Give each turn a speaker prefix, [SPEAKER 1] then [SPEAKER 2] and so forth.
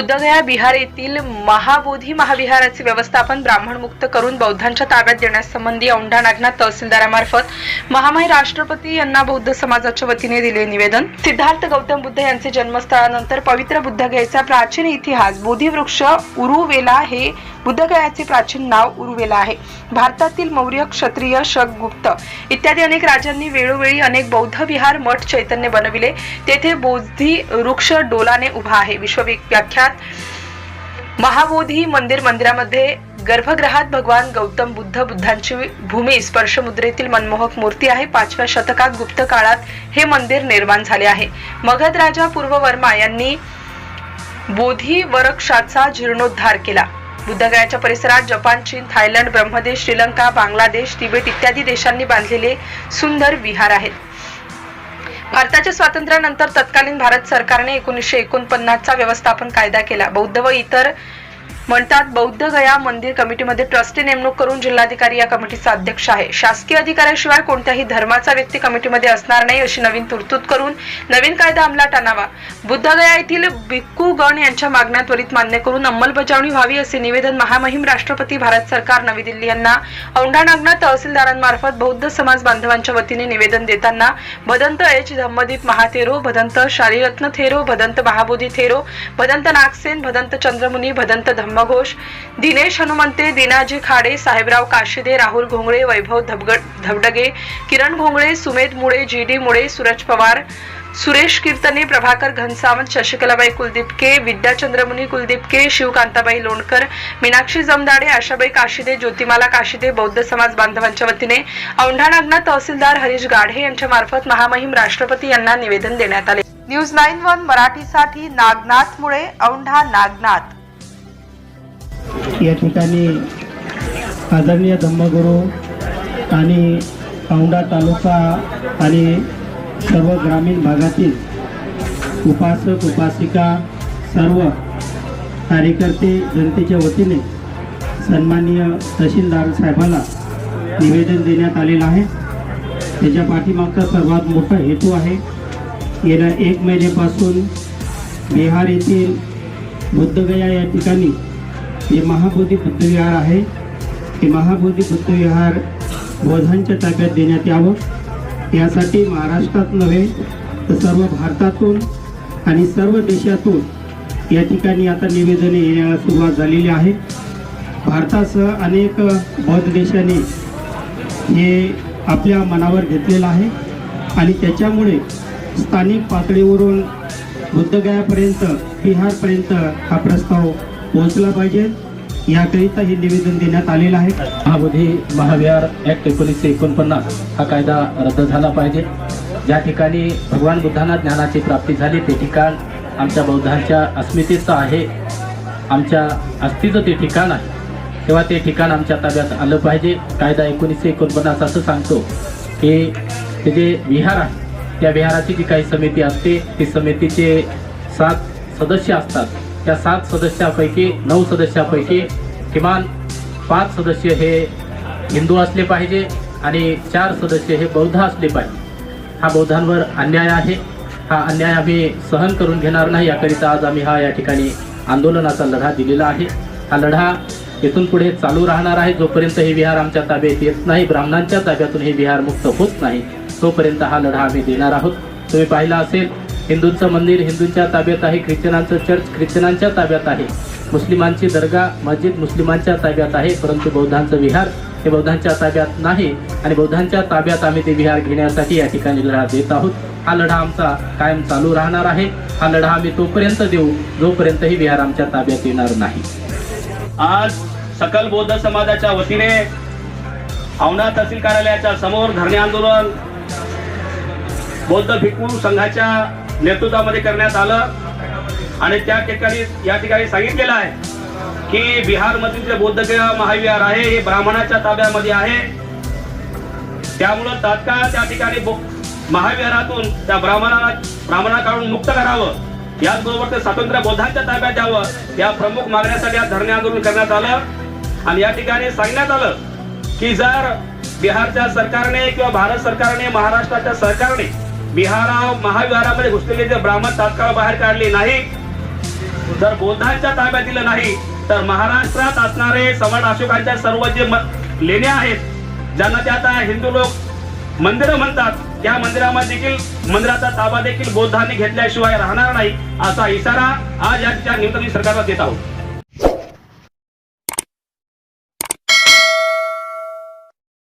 [SPEAKER 1] बुद्धगया बिहार येथील महाबोधी महाविहाराचे व्यवस्थापन ब्राह्मणमुक्त करून बौद्धांच्या ताब्यात देण्यासंबंधी औंढा नागनाथ तहसीलदारामार्फत महामाई राष्ट्रपती यांना बौद्ध समाजाच्या वतीने दिले निवेदन. सिद्धार्थ गौतम बुद्ध यांचे जन्मस्थळानंतर पवित्र बुद्धगयेचा प्राचीन इतिहास बोधिवृक्ष उरुवेला हे बुद्धगयाचे प्राचीन नाव उरुवेला आहे. भारतातील मौर्य क्षत्रिय शक गुप्त इत्यादी अनेक राजांनी वेळोवेळी अनेक बौद्ध विहार मठ चैतन्य बनविले. तेथे बोधी वृक्ष डोलाने उभा आहे. विश्वविख्यात महाबोधी मंदिर मंदिरामध्ये गर्भगृहात भगवान गौतम बुद्ध बुद्धांची भूमी स्पर्श मुद्रेतील मनमोहक मूर्ती आहे. पाचव्या शतकात गुप्त काळात हे मंदिर निर्माण झाले आहे. मगध राजा पूर्ववर्मा यांनी बोधी वरक्षाचा जीर्णोद्धार केला. बुद्धगयाच्या परिसरात जपान चीन थायलंड ब्रह्मदेश श्रीलंका बांगलादेश तिबेट इत्यादी देशांनी बांधलेले सुंदर विहार आहेत. भारताच्या स्वातंत्र्यानंतर तत्कालीन भारत सरकारने एकोणीसशे एकोणपन्नासचा व्यवस्थापन कायदा केला. बौद्ध व इतर म्हणतात बौद्ध गया मंदिर कमिटीमध्ये ट्रस्टी नेमणूक करून जिल्हाधिकारी या कमिटीचा अध्यक्ष आहे. शासकीय अधिकाऱ्याशिवाय कोणत्याही धर्माचा व्यक्ती कमिटीमध्ये असणार नाही अशी नवीन तरतूद करून नवीन कायदा अंमलात आणावा. बुद्धगया येथील भिक्कू गण यांच्या मागण्या त्वरित मान्य करून अंमलबजावणी व्हावी असे निवेदन महामहिम राष्ट्रपती भारत सरकार नवी दिल्ली यांना. औंढा नागनाथ तहसीलदारांमार्फत बौद्ध समाज बांधवांच्या वतीने निवेदन देताना Bhadant H. Dhammadeep Mahathero Bhadant Shaliratna Thero Bhadant Mahabodhi Thero Bhadant Nagsen Bhadant Chandramuni Bhadant Dhamma Dharmaghosh Dinesh Hanumante Dinaji Khade Sahebrao Kashide Rahul Ghongale Vaibhav Dhabgad Dhabdage Kiran Ghongale Sumedh Mule G D मुळे सूरज पवार सुरेश कीर्तने प्रभाकर घनसावंत शशिकलाबाई कुलदीप के विद्या चंद्रमुनी कुलदीप के शिवकांताबाई लोणकर मीनाक्षी जमदाडे आशाबाई काशिदे ज्योतिमाला काशिदे बौद्ध समाज बांधवांच्या वतीने औंढा नागनाथ तहसीलदार हरीश गाढे यांच्या मार्फत महामहिम राष्ट्रपती यांना निवेदन देण्यात आले. न्यूज नाईन वन मराठीसाठी नागनाथ मुळे औंढा नागनाथ.
[SPEAKER 2] या ठिकाणी आदरणीय धम्मगुरू आणि औंढा तालुका आणि सर्व ग्रामीण भागातील उपासक उपासिका सर्व कार्यकर्ते जनतेच्या वतीने सन्माननीय तहसीलदार साहेबांना निवेदन देण्यात आलेलं आहे. त्याच्या पाठीमागचा सर्वात मोठा हेतू आहे गेल्या एक महिन्यापासून बिहार येथील बुद्धगया या ठिकाणी जे महाबोधी बुद्धविहार आहे. ते महाबोधी बुद्धविहार बौद्धांच्या ताब्यात देण्यात यावं. यासाठी महाराष्ट्रात नव्हे तर सर्व भारतातून आणि सर्व देशातून या ठिकाणी आता निवेदने येण्याला सुरुवात झालेली आहे. भारतासह अनेक बौद्ध देशांनी हे आपल्या मनावर घेतलेलं आहे आणि त्याच्यामुळे स्थानिक पातळीवरून बुद्धगयापर्यंत बिहारपर्यंत हा प्रस्ताव पोहोचला पाहिजे. याकरिता हे निवेदन देण्यात आलेलं आहे.
[SPEAKER 3] महाबोधी महाविहार ॲक्ट एकोणीसशे एकोणपन्नास हा कायदा रद्द झाला पाहिजे. ज्या ठिकाणी भगवान बुद्धांना ज्ञानाची प्राप्ती झाली ते ठिकाण आमच्या बौद्धांच्या अस्मितेचं आहे. आमच्या अस्तीचं ते ठिकाण आहे. तेव्हा ते ठिकाण आमच्या ताब्यात आलं पाहिजे. कायदा एकोणीसशे एकोणपन्नास असं सांगतो की ते जे विहार आहे त्या विहाराची जी काही समिती असते ती समितीचे सात सदस्य असतात. त्या सात सदस्यापैकी नऊ सदस्यापैकी किमान पाच सदस्य हे हिंदू असले पाहिजे आणि चार सदस्य हे बौद्ध असले पाहिजे. हा बौद्धांवर अन्याय आहे. हा अन्याय आम्ही सहन करून घेणार नाही. याकरिता आज आम्ही हा या ठिकाणी आंदोलनाचा लढा दिलेला आहे. हा लढा इथून पुढे चालू राहणार आहे. जोपर्यंत हे विहार आमच्या ताब्यात येत नाही ब्राह्मणांच्या ताब्यातून हे विहार मुक्त होत नाही तोपर्यंत हा लढा आम्ही देणार आहोत. तुम्ही पाहिला असेल हिंदूंचं मंदिर हिंदूंच्या ताब्यात आहे ख्रिश्चनांचं चर्च ख्रिश्चनांच्या ताब्यात आहे. मुस्लिमांची दर्गा मस्जिद मुस्लिमांच्या ताब्यात आहे परंतु बौद्धांचं विहार हे बौद्धांच्या ताब्यात नाही आणि बौद्धांच्या ताब्यात आम्ही ते विहार घेण्यासाठी या ठिकाणी लढा देत आहोत. हा लढा आमचा कायम चालू राहणार आहे. हा लढा आम्ही तोपर्यंत देऊ जोपर्यंत ही विहार आमच्या ताब्यात येणार नाही.
[SPEAKER 4] आज सकल बौद्ध समाजाच्या वतीने औना तहसील कार्यालयाच्या समोर धरणे आंदोलन बौद्ध भिक्खू संघाच्या नेतृत्वामध्ये करण्यात आलं. आणि त्या ठिकाणी या ठिकाणी सांगितलेलं आहे की बिहारमधील जे बौद्धगया महाविहार आहे हे ब्राह्मणाच्या ताब्यामध्ये आहे. त्यामुळं तात्काळ त्या ठिकाणी महाविहारातून त्या ब्राह्मणाला ब्राह्मणाकडून मुक्त करावं. याचबरोबर ते स्वातंत्र्य बौद्धांच्या ताब्यात द्यावं या प्रमुख मागण्यासाठी या धरणे आंदोलन करण्यात आलं. आणि या ठिकाणी सांगण्यात आलं की जर बिहारच्या सरकारने किंवा भारत सरकारने महाराष्ट्राच्या सरकारने बिहारा महाविहारामध्ये घुसलेले जे ब्राह्मण तात्काळ बाहेर काढले नाही जर बौद्धांच्या ताब्यात दिलं नाही तर महाराष्ट्रात असणारे सम्राट अशोकांच्या सर्व जे म- लेण्या आहेत ज्यांना ते आता हिंदू लोक मंदिरं म्हणतात त्या मंदिरामध्ये देखील मंदिराचा ताबा देखील बौद्धांनी घेतल्याशिवाय राहणार नाही असा इशारा आज या निमित्ताने सरकारला देत आहोत.